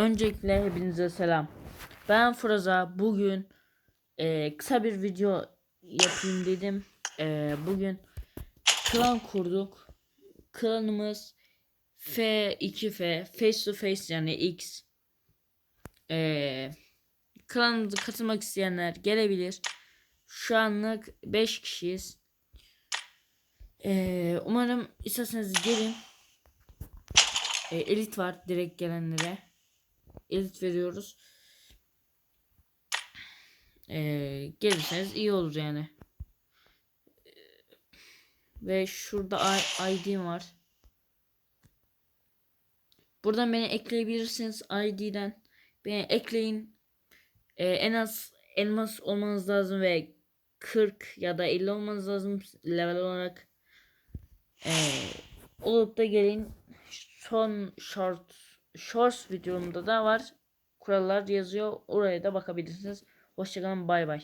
Öncelikle hepinize selam. Ben Froza. Bugün e, kısa bir video yapayım dedim. E, bugün klan kurduk. Klanımız F2F Face to Face yani X. E, klanımıza katılmak isteyenler gelebilir. Şu anlık 5 kişiyiz. E, umarım isterseniz gelin. E, elit var direkt gelenlere. Elit veriyoruz. E, gelirseniz iyi olur yani. Ve şurada ID'm var. Buradan beni ekleyebilirsiniz ID'den. Beni ekleyin. E, en az elmas olmanız lazım ve 40 ya da 50 olmanız lazım level olarak. E, olup da gelin son short shorts videomda da var. Kurallar yazıyor. Oraya da bakabilirsiniz. Hoşçakalın. Bay bay.